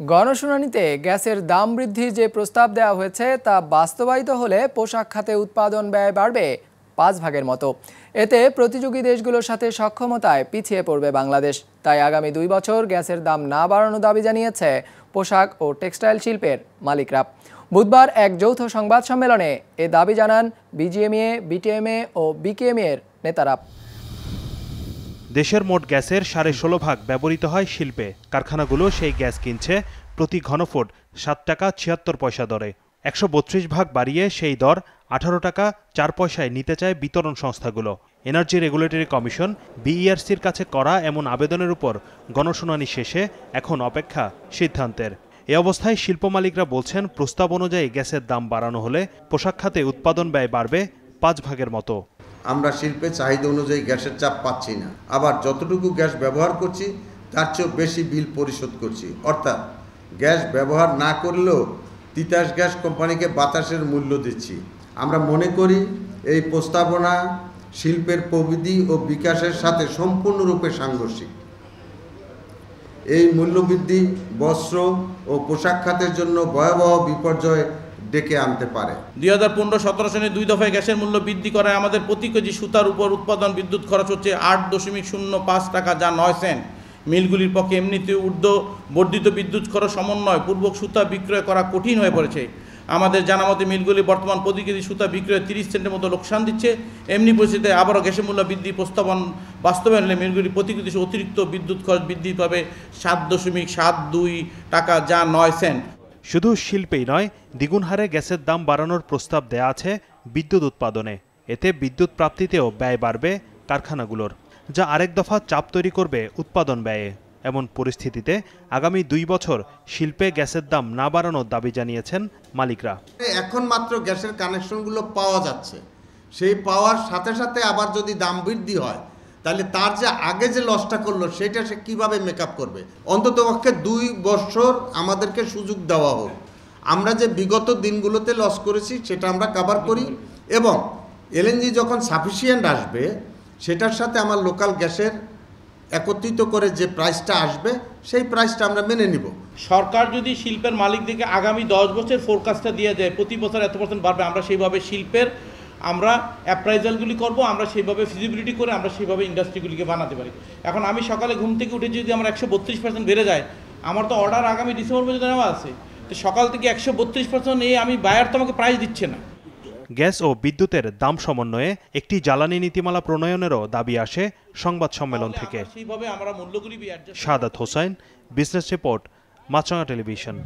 গণশুনানিতে গ্যাসের দাম বৃদ্ধির যে প্রস্তাব দেওয়া হয়েছে তা বাস্তবায়িত হলে পোশাক খাতে উৎপাদন ব্যয় বাড়বে পাঁচ ভাগের মতো। এতে প্রতিযোগী দেশগুলোর সাথে সক্ষমতায় পিছিয়ে পড়বে বাংলাদেশ। তাই আগামী দুই বছর গ্যাসের দাম না বাড়ানোর দাবি জানিয়েছে পোশাক ও টেক্সটাইল শিল্পের মালিকরা। বুধবার এক যৌথ সংবাদ সম্মেলনে এ দাবি জানান বিজিএমএ বিটিএমএ ও বিকেএমএ এর নেতারা। দেশের মোট গ্যাসের সাড়ে ষোলো ভাগ ব্যবহৃত হয় শিল্পে। কারখানাগুলো সেই গ্যাস কিনছে প্রতি ঘনফুট সাত টাকা ছিয়াত্তর পয়সা দরে। একশো বত্রিশ ভাগ বাড়িয়ে সেই দর আঠারো টাকা চার পয়সায় নিতে চায় বিতরণ সংস্থাগুলো। এনার্জি রেগুলেটরি কমিশন বিইআরসির কাছে করা এমন আবেদনের উপর গণশুনানি শেষে এখন অপেক্ষা সিদ্ধান্তের। এ অবস্থায় শিল্প মালিকরা বলছেন, প্রস্তাব অনুযায়ী গ্যাসের দাম বাড়ানো হলে পোশাক খাতে উৎপাদন ব্যয় বাড়বে পাঁচ ভাগের মতো। আমরা চাহিদা অনুযায়ী গ্যাসের চাপ পাচ্ছি না। আবার যতটুকু গ্যাস ব্যবহার করছি, তার চেয়েও বেশি বিল পরিশোধ করছি। অর্থাৎ, গ্যাস ব্যবহার না করলেও তিতাস গ্যাস কোম্পানিকে বাতাসের মূল্য দিচ্ছি। আমরা মনে করি, এই প্রস্তাবনা শিল্পের প্রবৃদ্ধি ও বিকাশের সাথে সম্পূর্ণরূপে সাংঘর্ষিক। এই মূল্যবৃদ্ধি, বস্ত্র ও পোশাক খাতের জন্য ভয়াবহ বিপর্যয় ডেকে আনতে পারে। দুই হাজার পনেরো, সতেরো সনে দুই দফায় গ্যাসের মূল্য বৃদ্ধি করায় আমাদের প্রতি কেজি সুতার উপর উৎপাদন বিদ্যুৎ খরচ হচ্ছে আট দশমিক শূন্য পাঁচ টাকা, যা নয় সেন্ট। মিলগুলির পক্ষে এমনিতে ঊর্ধ্ব বর্ধিত বিদ্যুৎ খরচ সমন্বয়, পূর্বক সুতা বিক্রয় করা কঠিন হয়ে পড়েছে। আমাদের জানা মতে মিলগুলি বর্তমান প্রতি কেজি সুতা বিক্রয় তিরিশ সেন্টের মতো লোকসান দিচ্ছে। এমনি পরিস্থিতিতে আবারও গ্যাসের মূল্য বৃদ্ধি প্রস্তাবন বাস্তবায়ন হলে মিলগুলি প্রতি কেজি অতিরিক্ত বিদ্যুৎ খরচ বৃদ্ধি পাবে সাত দশমিক সাত দুই টাকা, যা নয় সেন্ট। শুধু শিল্পেই নয়, দ্বিগুণ হারে গ্যাসের দাম বাড়ানোর প্রস্তাব দেয়া আছে বিদ্যুৎ উৎপাদনে। এতে বিদ্যুৎ প্রাপ্তিতেও ব্যয় বাড়বে কারখানাগুলোর, যা আরেক দফা চাপ তৈরি করবে উৎপাদন ব্যয়ে। এমন পরিস্থিতিতে আগামী দুই বছর শিল্পে গ্যাসের দাম না বাড়ানোর দাবি জানিয়েছেন মালিকরা। এখন মাত্র গ্যাসের কানেকশনগুলো পাওয়া যাচ্ছে। সেই পাওয়ার সাথে সাথে আবার যদি দাম বৃদ্ধি হয় তাহলে তার যে আগে যে লসটা করল, সেটা সে কীভাবে মেকআপ করবে? অন্তত পক্ষে দুই বছর আমাদেরকে সুযোগ দেওয়া হোক। আমরা যে বিগত দিনগুলোতে লস করেছি, সেটা আমরা কাভার করি। এবং এলএনজি যখন সাফিসিয়েন্ট আসবে, সেটার সাথে আমার লোকাল গ্যাসের একত্রিত করে যে প্রাইসটা আসবে, সেই প্রাইসটা আমরা মেনে নিব। সরকার যদি শিল্পের মালিকদেরকে আগামী দশ বছর ফোরকাস্টটা দিয়ে দেয়, প্রতি বছর এত পার্সেন্ট বাড়বে, আমরা সেইভাবে শিল্পের আমরা অ্যাপ্রাইজালগুলি করব আমরা সেইভাবে ফিজিবিলিটি করে আমরা সেইভাবে ইন্ডাস্ট্রিগুলিকে বানাতে পারি। এখন আমি সকালে ঘুম থেকে উঠে যদি আমার একশো বত্রিশ পার্সেন্ট বেড়ে যায় আমার তো অর্ডার আগামী ডিসেম্বর পর্যন্ত নেওয়া আছে। তো সকাল থেকে একশো বত্রিশ পার্সেন্ট এই আমি বায়ার তো আমাকে প্রাইস দিচ্ছে না। গ্যাস ও বিদ্যুতের দাম সমন্বয়ে একটি জ্বালানি নীতিমালা প্রণয়নেরও দাবি আসে সংবাদ সম্মেলন থেকে। সেইভাবে আমরা মূল্যগুলি Sadat Hossain business report Maasranga television